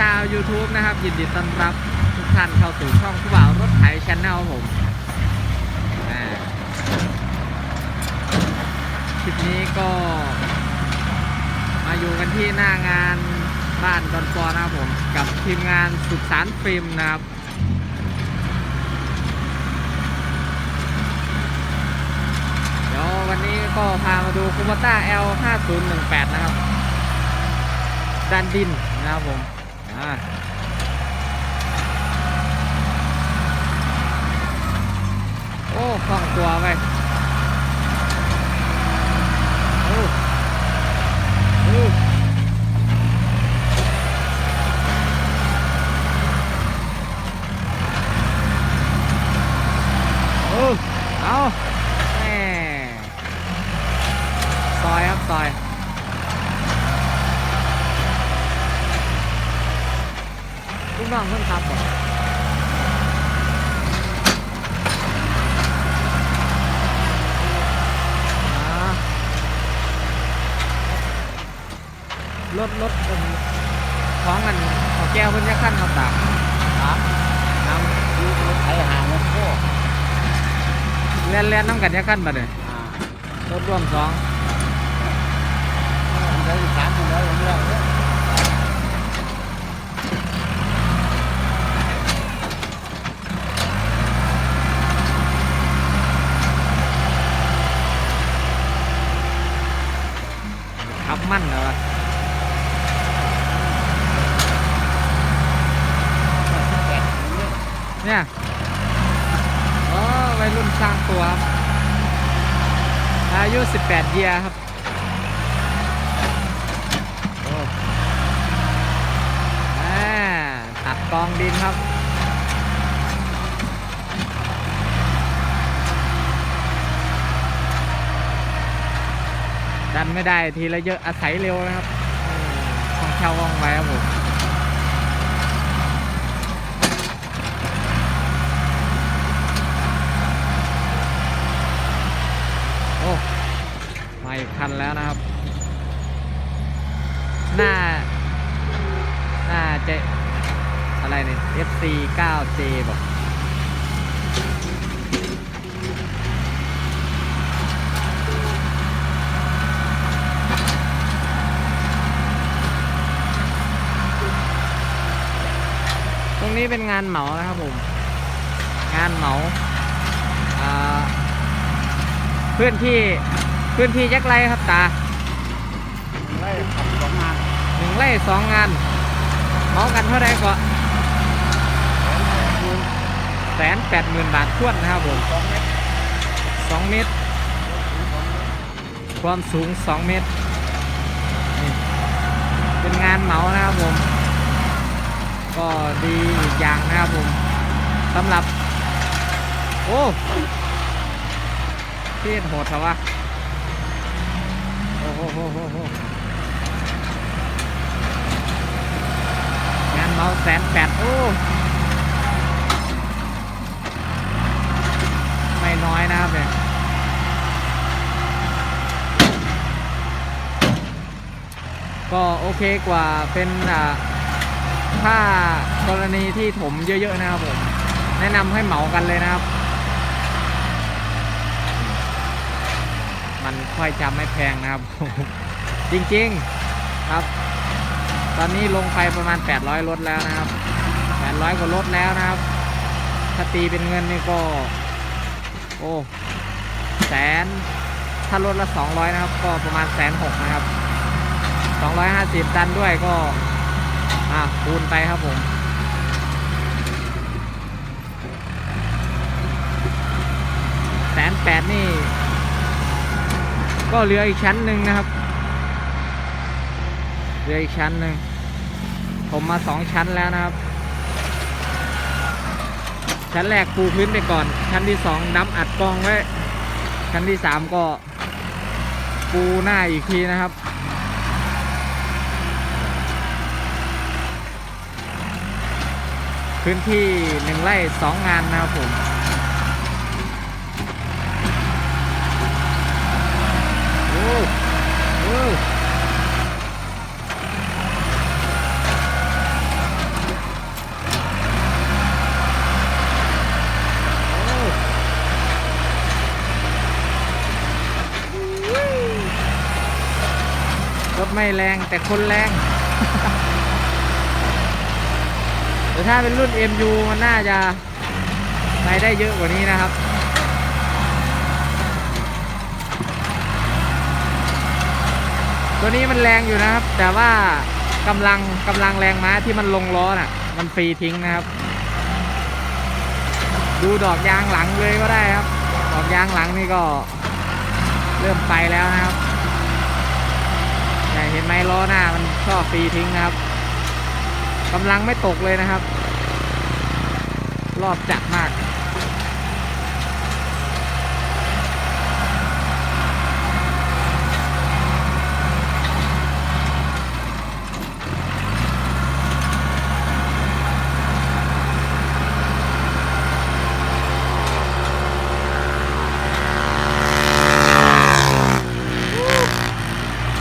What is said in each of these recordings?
ชาว YouTube นะครับ ยินดีต้อนรับทุกท่านเข้าสู่ช่องผู้บ่าวรถไถชแนลผมคลิปนี้ก็ มาอยู่กันที่หน้างานบ้านดอนฟอนะครับผม กับทีมงานสุดสารฟิล์มนะครับเดี๋ยววันนี้ก็พามาดูคูปต้า L 5018นะครับด้านดินนะครับผม อ่าโอ้คล่องตัวไปโอ้โอ้โอ้เอาแหม่ซอยครับซอย ลูก น้องเพิ่นขับบ่อ่ารถรถผมของกันขอแก้วเพิ่นจะขั้นมาตากครับน้ำดูรถไถหางรถโค้เล่นเล่นน้ำกันจะขั้นบัดเนี่ยรถรวมสองใช้สามคนแล้วอย่างเงี้ยเนี่ย ขับมั่นเหรอวะ แปดอย่างเงี้ย เนี่ยอ๋อ วัยรุ่นสร้างตัวครับ อายุ 18 เยียร์ครับโอ้อ่าตัดกองดินครับดันไม่ได้ทีละเยอะอาศัยเร็วนะครับอืมคล่องแคล่วว่องไว้ครับผม โอ้มา อีกคันแล้วนะครับ หน้า หน้าเจอะไรเนี่ย FC 9J บอกตรงนี้เป็นงานเหมานะครับผม งานเหมาอ่าพื้นที่ พื้นที่ยักไรครับตาไล่ขับสองงานหนึ่งไร่สองงานเมากันเท่าไร่ก็แสนแปดหมื่นบาททวนนะครับผมสองเมตรสองเมตร ความสูงสองเมตร เป็นงานเหมานะครับผม ก็ดีอีกอย่างนะครับผมสำหรับ โอ้เทียโหดเถอะวะโอ้โหโหโหโห งานเมาแสนแปดโอ้ไม่น้อยนะครับเนี่ยก็โอเคกว่าเป็นอ่าถ้ากรณีที่ถมเยอะ ๆ นะครับผม แนะนำให้เหมากันเลยนะครับ มันค่อยจะไม่แพงนะครับ จริงๆครับ ตอนนี้ลงไปประมาณ 800รถแล้วนะครับ 800กว่ารถแล้วนะครับ ถ้าตีเป็นเงินนี่ก็ โอ้แสนถ้ารถละ 200 นะครับ ก็ประมาณแสนหกนะครับ 250ดันด้วยก็ อะคูณไปครับผมแสนแปดนี่ ก็เหลืออีกชั้นหนึ่งนะครับเหลืออีกชั้นหนึ่งผมมาสองชั้นแล้วนะครับ ชั้นแรกปูพื้นไปก่อน ชั้นที่สองดับอัดกองไว้ ชั้นที่สามก็ปูหน้าอีกทีนะครับพื้นที่หนึ่งไร่สองงานนะครับผมโอ้โอ้ ไม่แรงแต่คนแรง แต่ถ้าเป็นรุ่น MU มันน่าจะไปได้เยอะกว่านี้นะครับตัวนี้มันแรงอยู่นะครับ แต่ว่ากำลังกำลังแรงม้าที่มันลงล้อน่ะ มันฟรีทิ้งนะครับ ดูดอกยางหลังเลยก็ได้ครับ ดอกยางหลังนี่ก็เริ่มไปแล้วนะครับแต่ เห็นไหมล้อหน้ามันชอบฟรีทิ้งนะครับกำลังไม่ตกเลยนะครับ รอบจัดมาก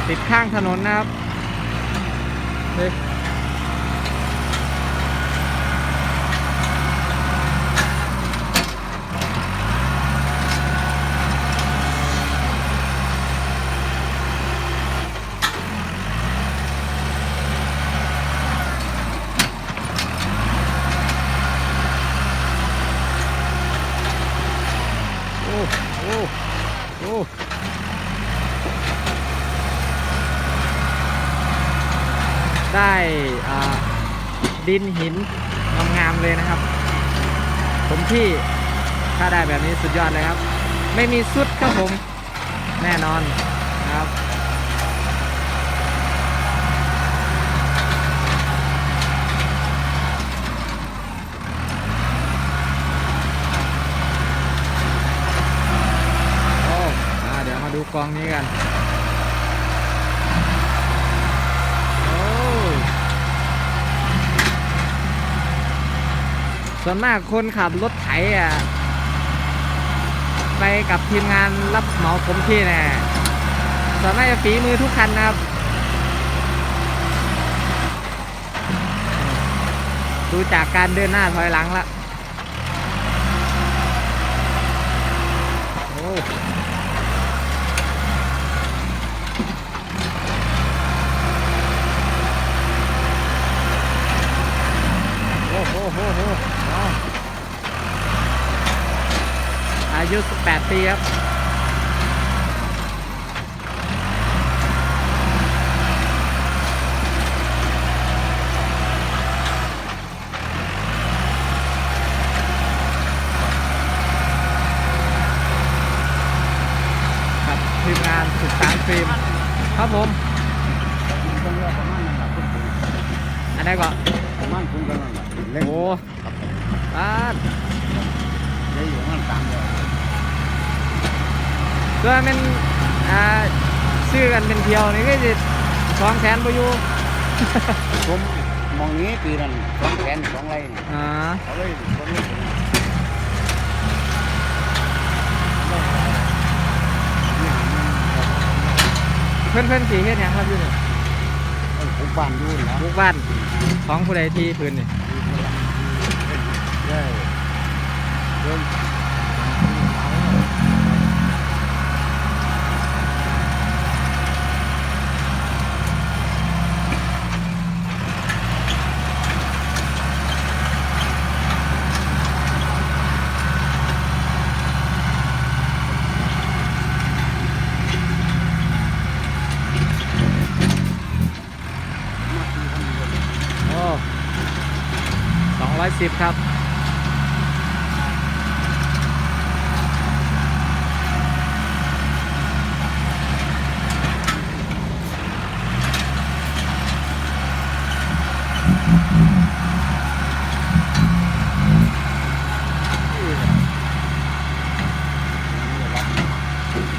ติดข้างถนนนะครับเฮ้ยโอ้โอ้โอ้ ได้อ่า ดินหินงามๆเลยนะครับ ผมที่ถ้าได้แบบนี้สุดยอดเลยครับ ไม่มีสุดครับผมแน่นอนนะครับโอ้อ่าเดี๋ยวมาดูกองนี้กัน โอ้ ส่วนมากคนขับรถไถอะไปกับทีมงานรับเหมาผมที่แน่ส่วนมากจะฝีมือทุกคันนะครับ ดูจากการเดินหน้าถอยหลังละโอ้ โอ้โหโหโหเอาอา ยุ 18 ปีครับครับทีมงานสุดสารฟิล์มครับผมต้องเลือกประมาณนั้นแหละคุณอันนี้ก็ประมาณคุณกันนั่นแหละเล่นโอ้ป้าดได้อยู่ประมาณสามร้อย ตัวมันอ่าซื้อกันเป็นเที่ยวนี่ก็จะสองแสนไปอยู่ผมมองนี้ปีนั้นสองแสนสองไรเนี่ยอ่าเขาเลยคนนี้เพื่อนเพื่อนสีเฮ็ดหยังครับอยู่นี่ผมบ้านอยู่นะบุกบ้านของผู้ใดที่พื้นนี่ได้เดิน โอ้ สิบครับ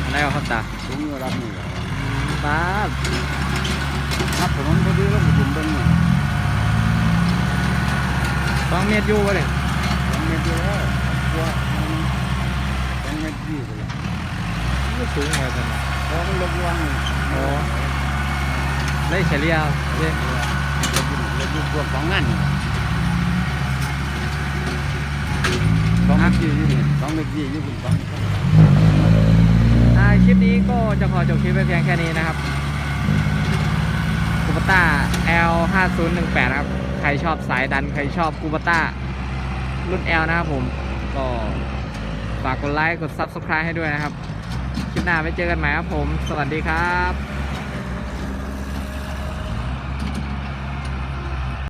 อะไรเอาครับตา สูงอยู่รับนี่ ป้าด นับถนนพอดีแล้วผมเดินเนี่ย สอง เมตรอยู่วะเลยสองเมตรเดียวแล้วกลัวสองเมตรยี่สิบไม่สูงเลยท่านพอมันลงวางเลยโอ้ได้เฉลี่ยเด้เราอยู่พวกสองงานนี่สองเมตรยี่อยู่นี่สองเมตรยี่อยู่คุณสองอ่าคลิปนี้ก็จะขอจบคลิปไปเพียงแค่นี้นะครับคูปต้า L 5 0 1 8ครับ ใครชอบสายดันใครชอบกูบาต้ารุ่น L นะครับผม ก็ฝากกดไลค์กด Subscribe ให้ด้วยนะครับ คลิปหน้าไว้เจอกันใหม่ครับผม สวัสดีครับ